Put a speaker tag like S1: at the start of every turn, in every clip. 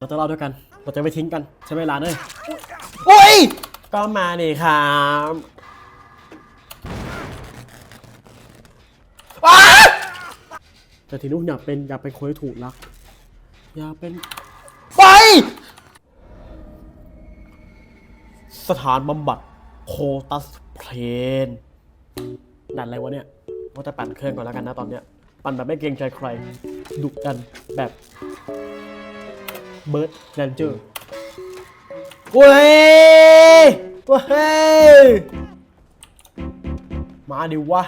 S1: เราจะเล่าด้วยกัน เราจะไม่ทิ้งกันใช่ไหมหลานเอ้ยโอ้ย ก็มานี่ครับอ้าแต่ทีนู้นอยากเป็นอยากเป็นคนที่ถูกรักอยากเป็นไป สถานบำบัดโคตัสเพลนดันอะไรวะเนี่ยว่าจะปั่นเครื่องก่อนแล้วกันนะตอนเนี้ย ปั่นแบบไม่เกรงใจใคร ดุดันแบบ เบิร์ดแรนเจอร์เว้ยเว้ยมาดิวะ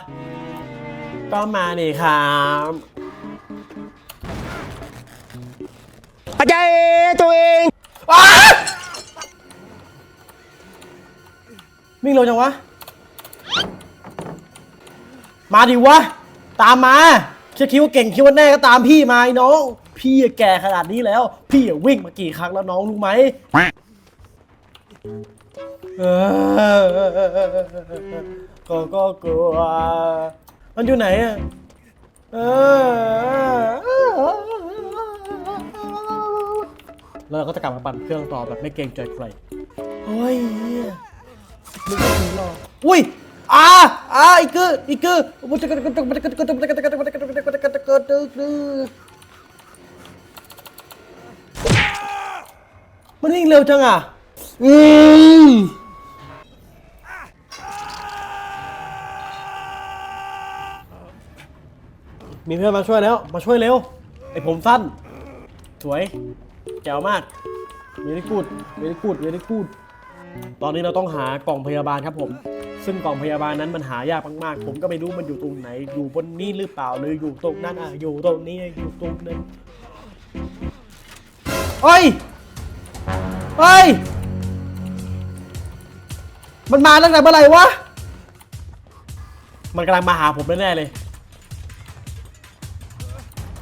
S1: ก็มาดิครับ
S2: อาจารย์ตัวเอง
S1: อ้าวิ่งเร็วจังวะ มาดิวะ ตามมาฉันคิดว่าเก่งคิดว่าแน่ก็ตามพี่มาไอ้น้อง พี่แก่ขนาดนี้แล้ว พี่วิ่งมากี่ครั้งแล้วน้องรู้ไหมก็ก็กลัวมันอยู่ไหนอะแล้วเราก็จะกลับมาปั่นเครื่องต่อแบบไม่เกรงใจใครเฮ้ยเหี้ยนึกว่าถึงหรออุ้ยอ่าอ่าอีกคืออีกคือมัน วิ่งเร็วจังอะ อืมมีเพื่อนมาช่วยแล้ว มาช่วยเร็ว ไอผมสั้น สวย แจ๋วมากเวลี่กูดเวลี่กูดเวลี่กูดตอนนี้เราต้องหากล่องพยาบาลครับผม ซึ่งกล่องพยาบาลนั้นมันหายากมากๆ ผมก็ไม่รู้มันอยู่ตรงไหน อยู่บนนี้หรือเปล่า หรืออยู่ตรงนั้นอะ อยู่ตรงนี้ อยู่ตรงนั้นเฮ้ย เฮ้ย มันมาตั้งแต่เมื่อไหร่วะ มันกำลังมาหาผมแน่ๆเลย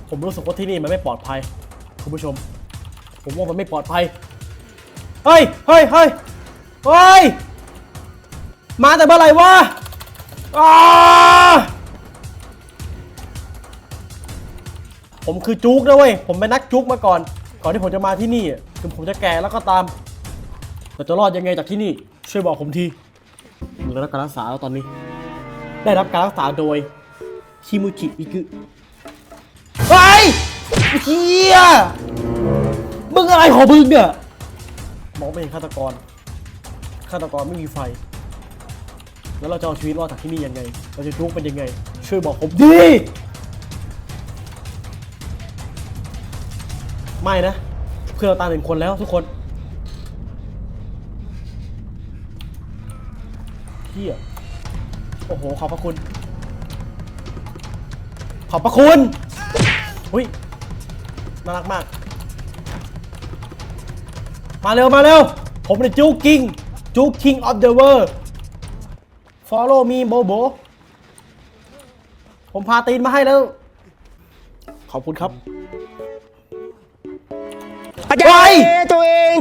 S1: ผมรู้สึกว่าที่นี่มันไม่ปลอดภัย คุณผู้ชม ผมว่ามันไม่ปลอดภัย เฮ้ย เฮ้ย เฮ้ย เฮ้ย มาแต่เมื่อไหร่วะอ้าผมคือจุกนะเว้ย ผมเป็นนักจุกมาก่อน ก่อนที่ผมจะมาที่นี่ ถึงผมจะแก่แล้วก็ตามแต่จะรอดยังไงจากที่นี่ ช่วยบอกผมทีผมได้รับการรักษาแล้วตอนนี้ ได้รับการรักษาโดยชิมุจิอิกุเฮ้ยเฮียมึงอะไรของมึงเนี่ยมองไม่เห็นฆาตกรฆาตกรไม่มีไฟ แล้วเราจะเอาชีวิตรอดจากที่นี่ยังไง เราจะทุกข์เป็นยังไง ช่วยบอกผมดี ไม่นะ เพื่อนเราตามหนึ่งคนแล้วทุกคนเฮียโอ้โห ขอบพระคุณ ขอบพระคุณอุ้ยน่ารักมาก มาเร็ว มาเร็ว ผมเป็นจูคิงจูคิงออฟเดอะเวิร์ follow me โบโบ ผมพาตีนมาให้แล้ว ขอบคุณครับ
S2: อาจารย์ตัวเอง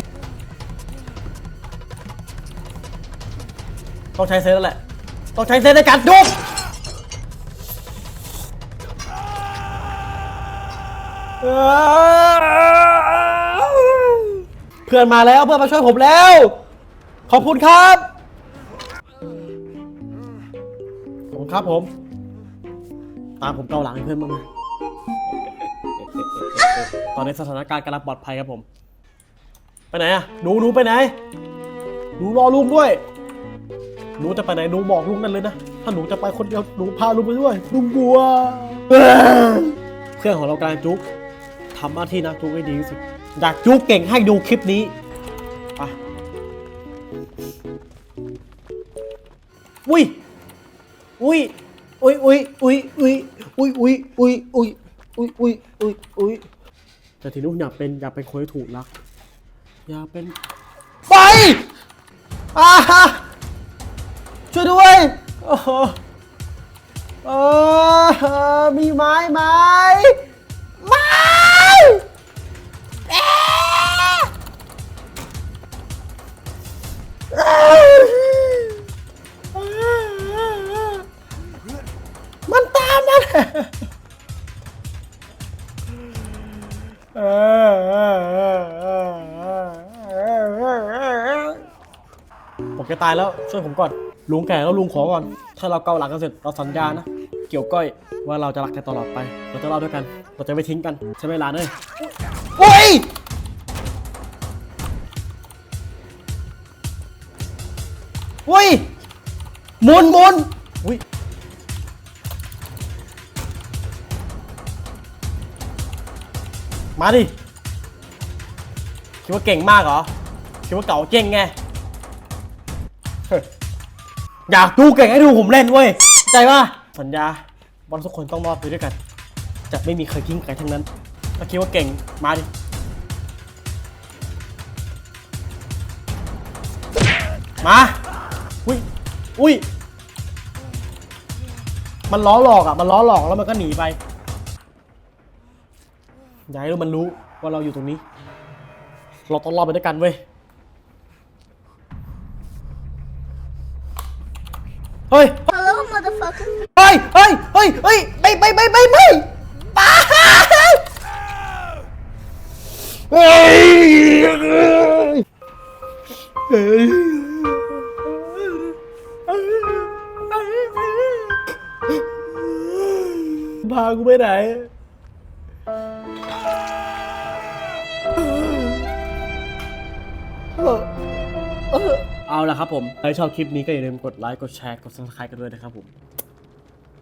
S1: ต้องใช้เซนแล้วแหละ ต้องใช้เซนในการดุกเพื่อนมาแล้วเพื่อนมาช่วยผมแล้ว ขอบคุณครับขอบคุณครับผม ตามผมเกาหลังให้เพื่อนบ้างไหม ตอนนี้สถานการณ์กำลังปลอดภัยครับผม ไปไหนอะหนูหนูไปไหนหนูรอลุงด้วยหนูจะไปไหนหนูบอกลุงนั่นเลยนะ ถ้าหนูจะไปคนเดียวหนูพาลุงไปด้วย ลุงกลัวเพื่อนของเรากำลังจุกทำหน้าที่นะจุกให้ดีที่สุดอยากจุกเก่งให้ดูคลิปนี้ไปอุ้ยอุ้ยอุ้ยอุ้ยอุ้ยอุ้ยอุ้ยอุ้ยอุ้ยอุ้ยอุ้ยอุ้ยอุ้ยอุ้ย แต่ทีนู้นอยากเป็นอยากเป็นคนที่ถูกรัก อยากเป็นไปอ่าฮะช่วยด้วยโอ้โหเออมีไม้ไหมไม้เอ๊ะ แกตายแล้วช่วยผมก่อน ลุงแก่แล้วลุงขอก่อน ถ้าเราเกาหลังกันเสร็จเราสัญญานะ เกี่ยวก้อยว่าเราจะรักกันตลอดไป เราจะเล่าด้วยกัน เราจะไม่ทิ้งกันใช่ไหมหลานเอ้ยโอ้ยโอ้ยหมุนหมุนอุ้ยมาดิ คิดว่าเก่งมากเหรอ คิดว่าเก่าเก่งไงเฮ้ย อยากดูเก่งให้ดูผมเล่นเว้ยเข้าใจป่ะสัญญาบอลทุกคนต้องรอดไปด้วยกัน จะไม่มีใครทิ้งใครทั้งนั้น ถ้าคิดว่าเก่งมาดิมาอุ้ยอุ้ยมันล้อหลอกอะมันล้อหลอกแล้วมันก็หนีไปอย่าให้มันรู้ว่าเราอยู่ตรงนี้ เราต้องรอดไปด้วยกันเว้ย ฮ้ย
S3: Hello, motherfucker.
S1: เฮ้ย เฮ้ย เฮ้ย เฮ้ยไม่ไม่ไม่ไม่ไม่ป้าเฮ้ยเฮ้ยพากูไปไหน เอ เอาละครับผมใครชอบคลิปนี้ก็อย่าลืมกดไลค์กดแชร์กด subscribe กันด้วยนะครับผม